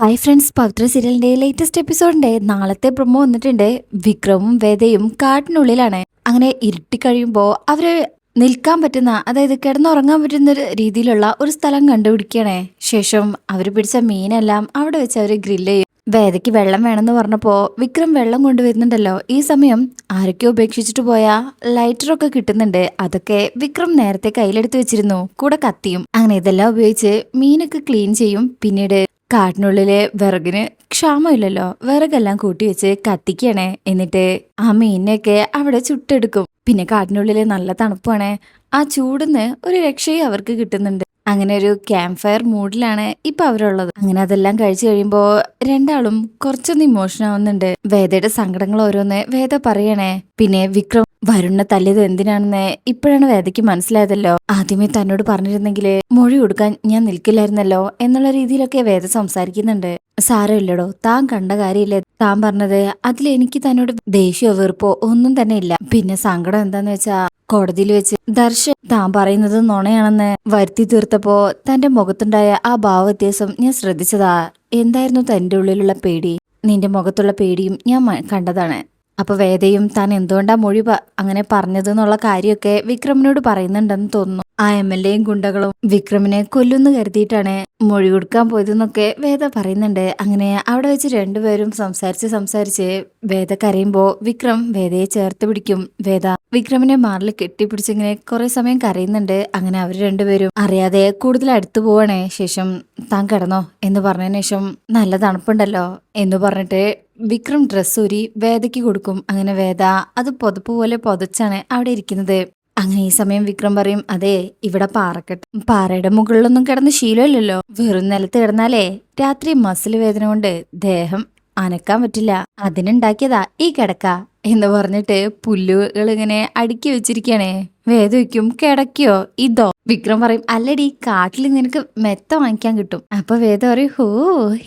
Hi friends പവിത്ര സീരിയലിന്റെ latest എപ്പിസോഡിന്റെ നാളത്തെ promo വന്നിട്ടുണ്ട്. വിക്രമും വേദയും കാട്ടിനുള്ളിലാണ്. അങ്ങനെ ഇരുട്ടി കഴിയുമ്പോ അവർ നിൽക്കാൻ പറ്റുന്ന അതായത് കിടന്നുറങ്ങാൻ പറ്റുന്ന രീതിയിലുള്ള ഒരു സ്ഥലം കണ്ടുപിടിക്കണേ ശേഷം അവർ പിടിച്ച മീനെല്ലാം അവിടെ വെച്ച് അവർ ഗ്രില്ല് ചെയ്യും. വേദയ്ക്ക് വെള്ളം വേണമെന്ന് പറഞ്ഞപ്പോ വിക്രം വെള്ളം കൊണ്ടുവരുന്നുണ്ടല്ലോ. ഈ സമയം ആരൊക്കെ ഉപേക്ഷിച്ചിട്ട് പോയ ലൈറ്ററൊക്കെ കിട്ടുന്നുണ്ട്. അതൊക്കെ വിക്രം നേരത്തെ കയ്യിലെടുത്ത് വെച്ചിരുന്നു. കൂടെ കത്തിയും. അങ്ങനെ ഇതെല്ലാം ഉപയോഗിച്ച് മീനൊക്കെ ക്ലീൻ ചെയ്യും. പിന്നീട് കാട്ടിനുള്ളിലെ വിറകിന് ക്ഷാമമില്ലല്ലോ. വിറകെല്ലാം കൂട്ടി വെച്ച് കത്തിക്കണേ. എന്നിട്ട് ആ മീനിനെയൊക്കെ അവിടെ ചുട്ടെടുക്കും. പിന്നെ കാട്ടിനുള്ളിലെ നല്ല തണുപ്പാണ്. ആ ചൂടിന്ന് ഒരു രക്ഷയും അവർക്ക് കിട്ടുന്നുണ്ട്. അങ്ങനെ ഒരു ക്യാമ്പ് ഫയർ മൂഡിലാണ് ഇപ്പൊ അവരുള്ളത്. അങ്ങനെ അതെല്ലാം കഴിച്ചു കഴിയുമ്പോ രണ്ടാളും കുറച്ചൊന്ന് ഇമോഷൻ ആവുന്നുണ്ട്. വേദയുടെ സങ്കടങ്ങൾ ഓരോന്ന് വേദ പറയണേ. പിന്നെ വിക്രം വരുണ തല്ലിയത് എന്തിനാണെന്ന് ഇപ്പോഴാണ് വേദയ്ക്ക് മനസ്സിലായതല്ലോ. ആദ്യമേ തന്നോട് പറഞ്ഞിരുന്നെങ്കിൽ മൊഴി കൊടുക്കാൻ ഞാൻ നിൽക്കില്ലായിരുന്നല്ലോ എന്നുള്ള രീതിയിലൊക്കെ വേദ സംസാരിക്കുന്നുണ്ട്. സാരമില്ലടോ താൻ കണ്ട കാര്യമില്ലേ? താൻ പറഞ്ഞത് അതിൽ എനിക്ക് തന്നോട് ദേഷ്യമോ വെറുപ്പോ ഒന്നും തന്നെ ഇല്ല. പിന്നെ സങ്കടം എന്താന്ന് വെച്ചാ കോടതിയിൽ വെച്ച് ദർശൻ താൻ പറയുന്നത് നുണയാണെന്ന് വരുത്തി തീർത്തപ്പോ തന്റെ മുഖത്തുണ്ടായ ആ ഭാവവ്യത്യാസം ഞാൻ ശ്രദ്ധിച്ചതാ. എന്തായിരുന്നു തന്റെ ഉള്ളിലുള്ള പേടി? നിന്റെ മുഖത്തുള്ള പേടിയും ഞാൻ കണ്ടതാണ്. അപ്പൊ വേദയും താൻ എന്തുകൊണ്ടാ മൊഴി അങ്ങനെ പറഞ്ഞതെന്നുള്ള കാര്യമൊക്കെ വിക്രമിനോട് പറയുന്നുണ്ടെന്ന് തോന്നുന്നു. ആ എം എൽ എയും ഗുണ്ടകളും വിക്രമിനെ കൊല്ലുന്നു കരുതിയിട്ടാണ് മൊഴി കൊടുക്കാൻ പോയതെന്നൊക്കെ വേദ പറയുന്നുണ്ട്. അങ്ങനെ അവിടെ വെച്ച് രണ്ടുപേരും സംസാരിച്ച് സംസാരിച്ച് വേദ കരയുമ്പോൾ വിക്രം വേദയെ ചേർത്ത് പിടിക്കും. വേദ വിക്രമിനെ മാറിൽ കെട്ടിപ്പിടിച്ചിങ്ങനെ കുറെ സമയം കരയുന്നുണ്ട്. അങ്ങനെ അവർ രണ്ടുപേരും അറിയാതെ കൂടുതൽ അടുത്തു പോവാണേ. ശേഷം താൻ കിടന്നോ എന്ന് പറഞ്ഞതിന് ശേഷം നല്ല തണുപ്പുണ്ടല്ലോ എന്ന് പറഞ്ഞിട്ട് വിക്രം ഡ്രസ്സ് ഊരി വേദയ്ക്ക് കൊടുക്കും. അങ്ങനെ വേദ അത് പുതപ്പ് പോലെ പുതച്ചാണ് അവിടെ ഇരിക്കുന്നത്. അങ്ങനെ ഈ സമയം വിക്രം പറയും അതെ ഇവിടെ പാറക്കെട്ട്. പാറയുടെ മുകളിലൊന്നും കിടന്ന് ശീലമില്ലല്ലോ. വെറും നിലത്ത് കിടന്നാലേ രാത്രി മസിൽ വേദന കൊണ്ട് ദേഹം അനക്കാൻ പറ്റില്ല. അതിനുണ്ടാക്കിയതാ ഈ കിടക്ക എന്ന് പറഞ്ഞിട്ട് പുല്ലുകൾ ഇങ്ങനെ അടുക്കി വെച്ചിരിക്കണേ വേദവയ്ക്കും കിടക്കയോ? ഇതോ? വിക്രം പറയും അല്ലടി കാട്ടിൽ നിനക്ക് മെത്ത വാങ്ങിക്കാൻ കിട്ടും. അപ്പൊ വേദ പറയും ഹോ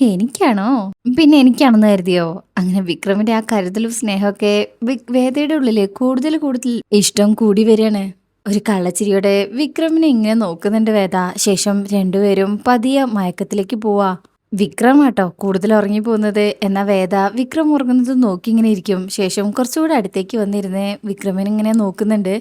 എനിക്കാണോ? പിന്നെ എനിക്കാണെന്ന് കരുതിയോ? അങ്ങനെ വിക്രമിന്റെ ആ കരുതലും സ്നേഹമൊക്കെ വേദയുടെ ഉള്ളിൽ കൂടുതൽ കൂടുതൽ ഇഷ്ടം കൂടി വരികയാണ്. ഒരു കള്ളച്ചിരിയോടെ വിക്രമിനെ ഇങ്ങനെ നോക്കുന്നുണ്ട് വേദ. ശേഷം രണ്ടുപേരും പതിയ മയക്കത്തിലേക്ക് പോവാ. വിക്രം ആട്ടോ കൂടുതൽ ഉറങ്ങി പോകുന്നത് എന്ന വേദ വിക്രം ഉറങ്ങുന്നത് നോക്കി ഇങ്ങനെ ഇരിക്കും. ശേഷം കുറച്ചുകൂടെ അടുത്തേക്ക് വന്നിരുന്ന് ഇങ്ങനെ നോക്കുന്നുണ്ട്.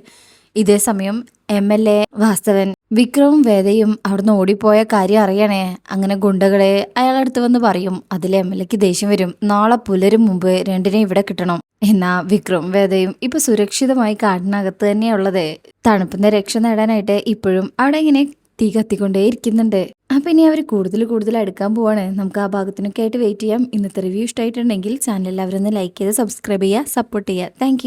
ഇതേ സമയം എം എൽ എ വാസ്തവൻ വിക്രവും വേദയും അവിടുന്ന് ഓടിപ്പോയ കാര്യം അറിയണേ. അങ്ങനെ ഗുണ്ടകളെ അയാളടുത്ത് വന്ന് പറയും അതിൽ എം എൽ എക്ക് ദേഷ്യം വരും. നാളെ പുലരും മുമ്പ് രണ്ടിനെ ഇവിടെ കിട്ടണം. എന്നാ വിക്രം വേദയും ഇപ്പൊ സുരക്ഷിതമായി കാടിനകത്ത് തന്നെയുള്ളത് തണുപ്പിന്റെ രക്ഷ നേടാനായിട്ട് ഇപ്പോഴും അവിടെ ഇങ്ങനെ തീ കത്തിക്കൊണ്ടേ ഇരിക്കുന്നുണ്ട് അപ്പൊ ഇനി അവർ കൂടുതൽ കൂടുതൽ അടുക്കാൻ പോവാണ്. നമുക്ക് ആ ഭാഗത്തിനൊക്കെ ആയിട്ട് വെയിറ്റ് ചെയ്യാം. ഇന്നത്തെ റിവ്യൂ ഇഷ്ടമായിട്ടുണ്ടെങ്കിൽ ചാനൽ എല്ലാവരും ലൈക്ക് ചെയ്ത് സബ്സ്ക്രൈബ് ചെയ്യുക സപ്പോർട്ട് ചെയ്യുക. താങ്ക്